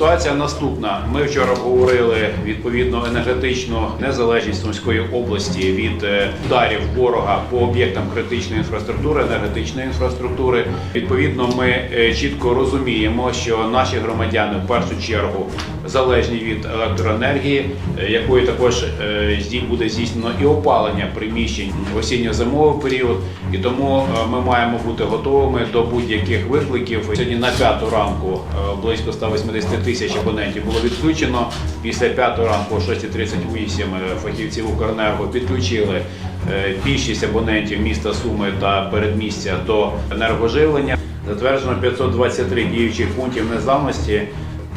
Ситуація наступна. Ми вчора говорили відповідно енергетичну незалежність Сумської області від е, ударів ворога по об'єктам критичної інфраструктури, енергетичної інфраструктури. Відповідно, ми е, чітко розуміємо, що наші громадяни в першу чергу залежні від електроенергії, е, якою також буде здійснено і опалення приміщень осінньо-зимовий період. І тому ми маємо бути готовими до будь-яких викликів. Сьогодні на п'яту ранку близько 180 тисяч абонентів було відключено. Після 5 ранку о 6.38 фахівців фахівці Укренерго підключили е, більшість абонентів міста Суми та передмістя до енергоживлення. Затверджено 523 діючих пунктів незламності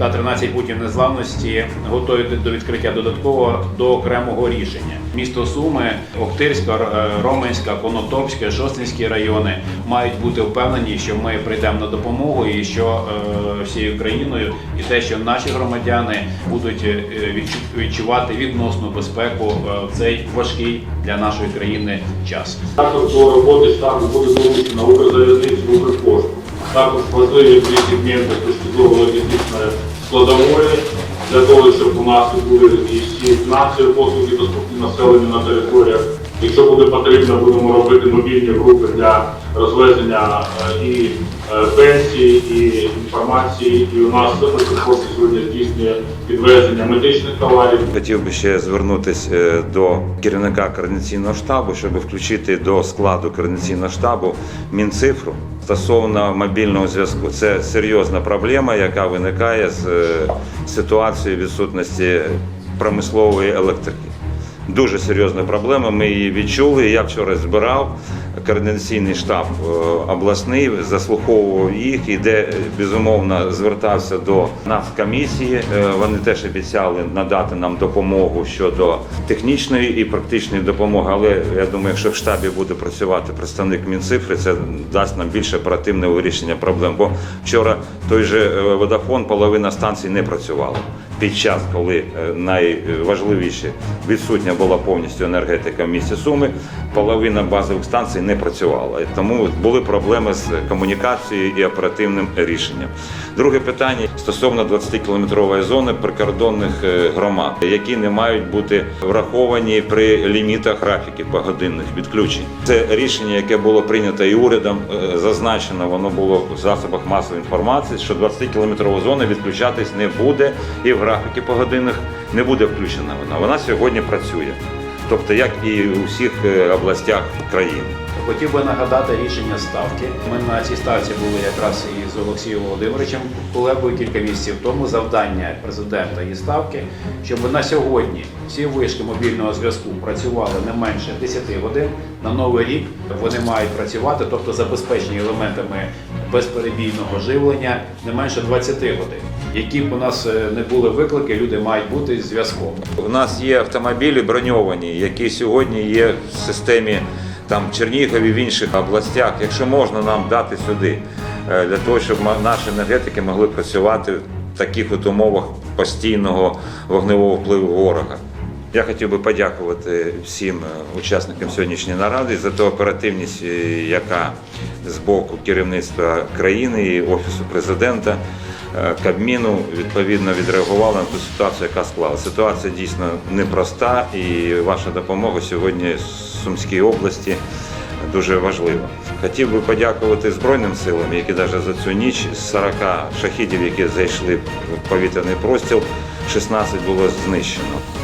та 13 пунктів незламності готові до відкриття додатково до окремого рішення. Місто Суми, Охтирська, Роменська, Конотопська, Шостинські райони мають бути впевнені, що ми прийдемо на допомогу і що е, всією країною, і те, що наші громадяни будуть е, відчувати відносну безпеку е, в цей важкий для нашої країни час. Також до роботи штабу буде залучена Укрзалізниця, Укрпошту. Також важливі дві сегменти з точки зору логістичної складової, для того, щоб у нас були і всі фінансові послуги доступні населенню на територіях. Якщо буде потрібно, будемо робити мобільні групи для розвезення е, і е, пенсій, і інформації. І у нас Укрпошта сьогодні здійснює підвезення медичних товарів. Хотів би ще звернутися е, до керівника координаційного штабу, щоб включити до складу координаційного штабу Мінцифру стосовно мобільного зв'язку. Це серйозна проблема, яка виникає з ситуацією відсутності промислової електрики. Дуже серйозна проблема. Ми її відчули. Я вчора збирав координаційний штаб е, обласний, заслуховував їх і де е, безумовно звертався до нацкомісії. Е, Вони теж обіцяли надати нам допомогу щодо технічної і практичної допомоги. Але я думаю, якщо в штабі буде працювати представник Мінцифри, це дасть нам більше оперативного вирішення проблем. Бо вчора той же е, Водафон, половина станцій не працювала під час, коли е, найважливіше відсутня була повністю енергетика в місті Суми, половина базових станцій не працювала. Тому були проблеми з комунікацією і оперативним рішенням. Друге питання стосовно 20-кілометрової зони прикордонних е, громад, які не мають бути враховані при лімітах графіків погодинних відключень. Це рішення, яке було прийнято і урядом, е, зазначено, воно було в засобах масової інформації, що 20-кілометрова зона відключатись не буде, і в графіки погодинних не буде включена вона. Вона сьогодні працює. Тобто, як і у всіх е, областях країни. Хотів би нагадати рішення ставки. Ми на цій ставці були якраз із Олексієм Володимировичем колегою кілька місяців тому. Завдання президента і ставки, щоб на сьогодні всі вишки мобільного зв'язку працювали не менше 10 годин. На новий рік вони мають працювати, тобто забезпечені елементами безперебійного живлення не менше 20 годин. Які б у нас е, не були виклики, люди мають бути з зв'язком. У нас є автомобілі броньовані, які сьогодні є в системі там Чернігові в інших областях. Якщо можна нам дати сюди, е, для того, щоб наші енергетики могли працювати в таких от умовах постійного вогневого впливу ворога. Я хотів би подякувати всім е, учасникам сьогоднішньої наради за ту оперативність, е, яка з боку керівництва країни і офісу президента. Е, Кабміну відповідно відреагували на ту ситуацію, яка склалася. Ситуація дійсно непроста, і ваша допомога сьогодні в Сумській області дуже важлива. Хотів би подякувати Збройним силам, які навіть за цю ніч з 40 шахідів, які зайшли в повітряний простіл, 16 було знищено.